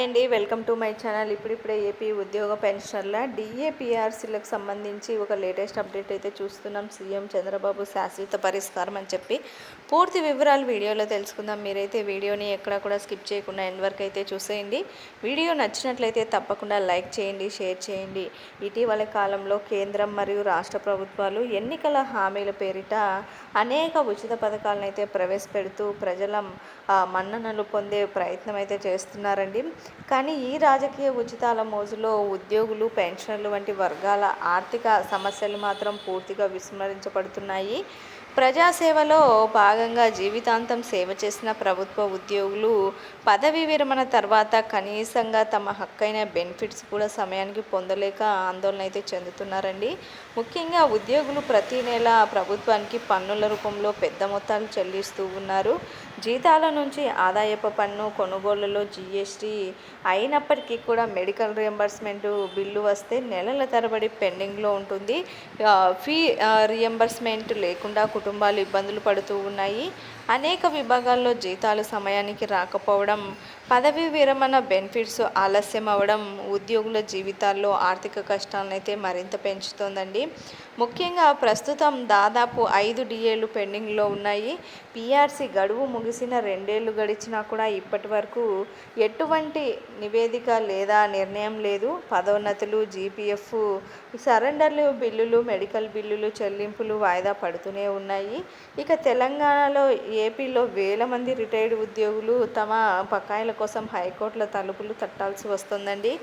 అండి welcome to my channel. ఇప్పుడిప్పుడే AP ఉద్యోగ పెన్షన్ల డిఏపిఆర్సీలకు సంబంధించి ఒక లేటెస్ట్ అప్డేట్ అయితే చూస్తున్నాం. సీఎం చంద్రబాబు శాశ్వత పరిష్కారం అని చెప్పి పూర్తి వివరాలు వీడియోలో తెలుసుకుందాం. మీరైతే వీడియోని ఎక్కడ కూడా స్కిప్ చేయకుండా ఎండ్ వరకు అయితే చూసేయండి. వీడియో నచ్చినట్లయితే తప్పకుండా లైక్ చేయండి షేర్ చేయండి. ఇటీవల కాలంలో కేంద్రం మరియు రాష్ట్ర ప్రభుత్వాలు ఎన్నికల హామీల పేరిట అనేక ఉచిత పథకాలను అయితే ప్రవేశపెడుతూ ప్రజల మన్ననలు పొందే ప్రయత్నం అయితే చేస్తున్నారండి. కానీ ఈ రాజకీయ ఉచితాల మోజులో ఉద్యోగులు పెన్షన్లు వంటి వర్గాల ఆర్థిక సమస్యలు మాత్రం పూర్తిగా విస్మరించబడుతున్నాయి. ప్రజాసేవలో భాగంగా జీవితాంతం సేవ చేసిన ప్రభుత్వ ఉద్యోగులు పదవి విరమణ తర్వాత కనీసంగా తమ హక్కైన బెనిఫిట్స్ కూడా సమయానికి పొందలేక ఆందోళన అయితే చెందుతున్నారండి. ముఖ్యంగా ఉద్యోగులు ప్రతి నెల ప్రభుత్వానికి పన్నుల రూపంలో పెద్ద మొత్తాలు చెల్లిస్తూ ఉన్నారు. జీతాల నుంచి ఆదాయపు పన్ను కొనుగోళ్ళలో జీఎస్టీ అయినప్పటికీ కూడా మెడికల్ రియంబర్స్మెంట్ బిల్లు వస్తే నెలల తరబడి పెండింగ్లో ఉంటుంది. ఫీ రియంబర్స్మెంట్ లేకుండా కుటుంబాలు ఇబ్బందులు పడుతూ ఉన్నాయి. అనేక విభాగాల్లో జీతాలు సమయానికి రాకపోవడం పదవీ విరమణ బెనిఫిట్స్ ఆలస్యం అవ్వడం ఉద్యోగుల జీవితాల్లో ఆర్థిక కష్టాలను అయితే మరింత పెంచుతోందండి. ముఖ్యంగా ప్రస్తుతం దాదాపు ఐదు డిఏలు పెండింగ్లో ఉన్నాయి. పిఆర్సీ గడువు ముగి చూసిన రెండేళ్ళు గడిచినా కూడా ఇప్పటి వరకు ఎటువంటి నివేదిక లేదా నిర్ణయం లేదు. పదోన్నతులు జీపీఎఫ్ సరెండర్లు బిల్లులు మెడికల్ బిల్లులు చెల్లింపులు వాయిదా పడుతూనే ఉన్నాయి. ఇక తెలంగాణలో ఏపీలో వేల మంది రిటైర్డ్ ఉద్యోగులు తమ బకాయిల కోసం హైకోర్టుల తలుపులు తట్టాల్సి వస్తుందండి.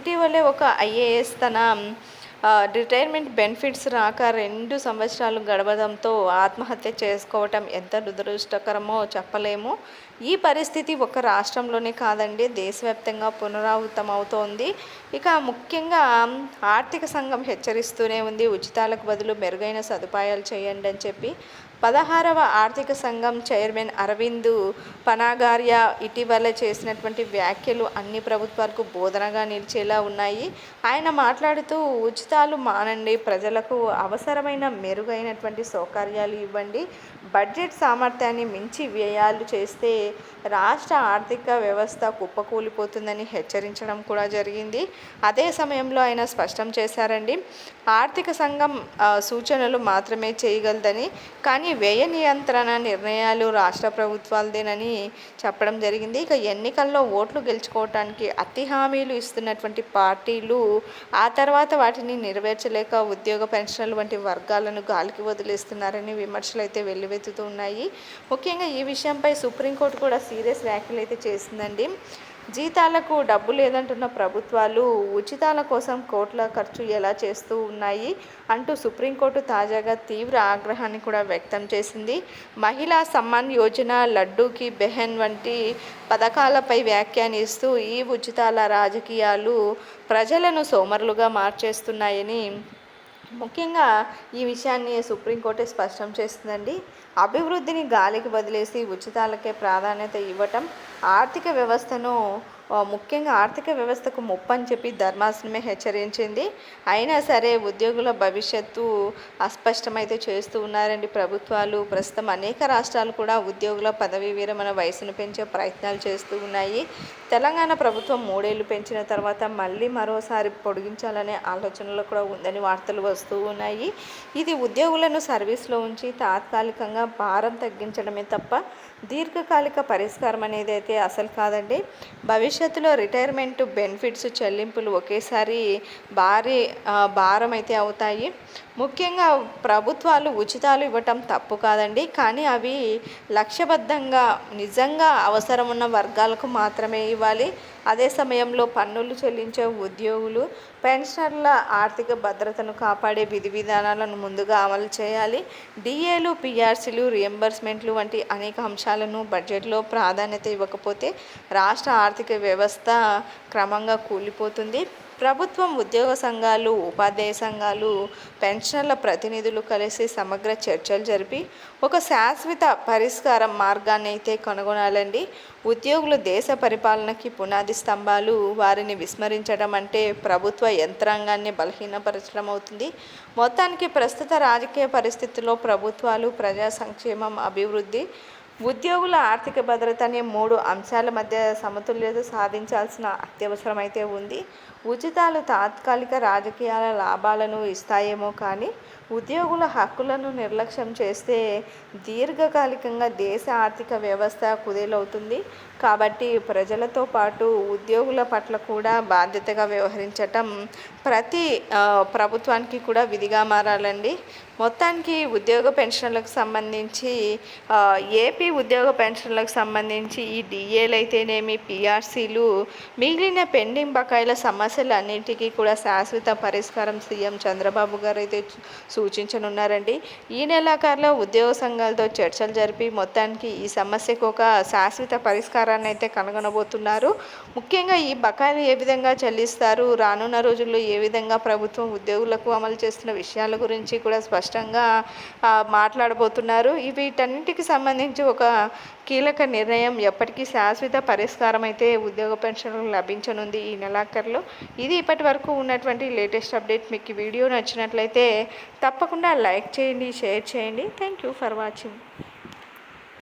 ఇటీవలే ఒక ఐఏఎస్ తన రిటైర్మెంట్ బెనిఫిట్స్ రాక రెండు సంవత్సరాలు గడవడంతో ఆత్మహత్య చేసుకోవటం ఎంత దురదృష్టకరమో చెప్పలేము. ఈ పరిస్థితి ఒక రాష్ట్రంలోనే కాదండి దేశవ్యాప్తంగా పునరావృతం అవుతోంది ఇక ముఖ్యంగా ఆర్థిక సంఘం హెచ్చరిస్తూనే ఉంది ఉచితాలకు బదులు మెరుగైన సదుపాయాలు చేయండి అని చెప్పి. పదహారవ ఆర్థిక సంఘం చైర్మన్ అరవింద్ పనాగార్య ఇటీవల చేసినటువంటి వ్యాఖ్యలు అన్ని ప్రభుత్వాలకు బోధనగా నిలిచేలా ఉన్నాయి. ఆయన మాట్లాడుతూ ఉచితాలు మానండి. ప్రజలకు అవసరమైన మెరుగైనటువంటి సౌకర్యాలు ఇవ్వండి. బడ్జెట్ సామర్థ్యాన్ని మించి వ్యయాలు చేస్తే రాష్ట్ర ఆర్థిక వ్యవస్థ కుప్పకూలిపోతుందని హెచ్చరించడం కూడా జరిగింది. అదే సమయంలో ఆయన స్పష్టం చేశారండి. ఆర్థిక సంఘం సూచనలు మాత్రమే చేయగలదని. కానీ వ్యయ నియంత్రణ నిర్ణయాలు రాష్ట్ర ప్రభుత్వాలదేనని చెప్పడం జరిగింది. ఇక ఎన్నికల్లో ఓట్లు గెలుచుకోవటానికి అతి హామీలు ఇస్తున్నటువంటి పార్టీలు ఆ తర్వాత వాటిని నెరవేర్చలేక ఉద్యోగ పెన్షన్లు వంటి వర్గాలను గాలికి వదిలేస్తున్నారని విమర్శలు అయితే వెల్లువెత్తుతూ ఉన్నాయి. ముఖ్యంగా ఈ విషయంపై సుప్రీంకోర్టు కూడా సీరియస్ వ్యాఖ్యలు అయితే చేసిందండి. జీతాలకు డబ్బు లేదంటున్న ప్రభుత్వాలు ఉచితాల కోసం కోట్ల ఖర్చు ఎలా చేస్తూ ఉన్నాయి అంటూ సుప్రీంకోర్టు తాజాగా తీవ్ర ఆగ్రహాన్ని కూడా వ్యక్తం చేసింది. మహిళా సమ్మాన్ యోజన లడ్డూకి బెహెన్ వంటి పథకాలపై వ్యాఖ్యానిస్తూ ఈ ఉచితాల రాజకీయాలు ప్రజలను సోమరులుగా మార్చేస్తున్నాయని ముఖ్యంగా ఈ విషయాన్ని సుప్రీంకోర్టు స్పష్టం చేస్తుందండి. అభివృద్ధిని గాలికి వదిలేసి ఉచితాలకే ప్రాధాన్యత ఇవ్వటం ఆర్థిక వ్యవస్థను ముఖ్యంగా ఆర్థిక వ్యవస్థకు ముప్పు అని చెప్పి ధర్మాసనమే హెచ్చరించింది. అయినా సరే ఉద్యోగుల భవిష్యత్తు అస్పష్టమైతే చేస్తూ ఉన్నారండి ప్రభుత్వాలు. ప్రస్తుతం అనేక రాష్ట్రాలు కూడా ఉద్యోగుల పదవీ విరమణ వయసును పెంచే ప్రయత్నాలు చేస్తూ ఉన్నాయి. తెలంగాణ ప్రభుత్వం మూడేళ్ళు పెంచిన తర్వాత మళ్ళీ మరోసారి పొడిగించాలనే ఆలోచనలో కూడా ఉందని వార్తలు వస్తూ ఉన్నాయి. ఇది ఉద్యోగులను సర్వీస్లో ఉంచి తాత్కాలికంగా భారం తగ్గించడమే తప్ప దీర్ఘకాలిక పరిష్కారం అనేది అయితే అసలు కాదండి. భవిష్యత్తులో రిటైర్మెంట్ బెనిఫిట్స్ చెల్లింపులు ఒకేసారి భారీ భారం అయితే అవుతాయి. ముఖ్యంగా ప్రభుత్వాలు ఉచితాలు ఇవ్వటం తప్పు కాదండి. కానీ అవి లక్ష్యబద్ధంగా నిజంగా అవసరం ఉన్న వర్గాలకు మాత్రమే ఇవ్వాలి. అదే సమయంలో పన్నులు చెల్లించే ఉద్యోగులు పెన్షనర్ల ఆర్థిక భద్రతను కాపాడే విధి విధానాలను ముందుగా అమలు చేయాలి. డిఏలు పిఆర్సీలు రియంబర్స్మెంట్లు వంటి అనేక అంశాలను బడ్జెట్లో ప్రాధాన్యత ఇవ్వకపోతే రాష్ట్ర ఆర్థిక వ్యవస్థ క్రమంగా కూలిపోతుంది. ప్రభుత్వం ఉద్యోగ సంఘాలు ఉపాధ్యాయ సంఘాలు పెన్షనర్ల ప్రతినిధులు కలిసి సమగ్ర చర్చలు జరిపి ఒక శాశ్వత పరిష్కారం మార్గాన్ని అయితే కనుగొనాలండి. ఉద్యోగులు దేశ పరిపాలనకి పునాది స్తంభాలు వారిని విస్మరించడం అంటే ప్రభుత్వ యంత్రాంగాన్ని బలహీనపరచడం అవుతుంది మొత్తానికి ప్రస్తుత రాజకీయ పరిస్థితుల్లో ప్రభుత్వాలు ప్రజా సంక్షేమం అభివృద్ధి ఉద్యోగుల ఆర్థిక భద్రత అనే మూడు అంశాల మధ్య సమతుల్యత సాధించాల్సిన అత్యవసరమైతే ఉంది. ఉచితాలు తాత్కాలిక రాజకీయాల లాభాలను ఇస్తాయేమో కానీ ఉద్యోగుల హక్కులను నిర్లక్ష్యం చేస్తే దీర్ఘకాలికంగా దేశ ఆర్థిక వ్యవస్థ కుదేలవుతుంది. కాబట్టి ప్రజలతో పాటు ఉద్యోగుల పట్ల కూడా బాధ్యతగా వ్యవహరించటం ప్రతి ప్రభుత్వానికి కూడా విధిగా మారాలండి. మొత్తానికి ఉద్యోగ పెన్షన్లకు సంబంధించి ఏపీ ఉద్యోగ పెన్షన్లకు సంబంధించి ఈ డిఏలు అయితేనేమి పిఆర్సీలు మిగిలిన పెండింగ్ బకాయిల సమస్యలు అన్నింటికీ కూడా శాశ్వత పరిష్కారం సీఎం చంద్రబాబు గారు అయితే సూచించనున్నారండి. ఈ నెలాఖరులో ఉద్యోగ సంఘాలతో చర్చలు జరిపి మొత్తానికి ఈ సమస్యకు ఒక శాశ్వత పరిష్కారాన్ని అయితే కనుగొనబోతున్నారు. ముఖ్యంగా ఈ బకాయిలు ఏ విధంగా చెల్లిస్తారు? రానున్న రోజుల్లో ఏ విధంగా ప్రభుత్వం ఉద్యోగులకు అమలు చేస్తున్న విషయాల గురించి కూడా స్పష్టంగా మాట్లాడబోతున్నారు. వీటన్నిటికి సంబంధించి ఒక కీలక నిర్ణయం ఎప్పటికీ శాశ్వత పరిష్కారం అయితే ఉద్యోగ పెన్షన్లు లభించనుంది ఈ నెలాఖరులో. ఇది ఇప్పటి వరకు ఉన్నటువంటి లేటెస్ట్ అప్డేట్. మీకు వీడియో నచ్చినట్లయితే తప్పకుండా లైక్ చేయండి షేర్ చేయండి. Thank you for watching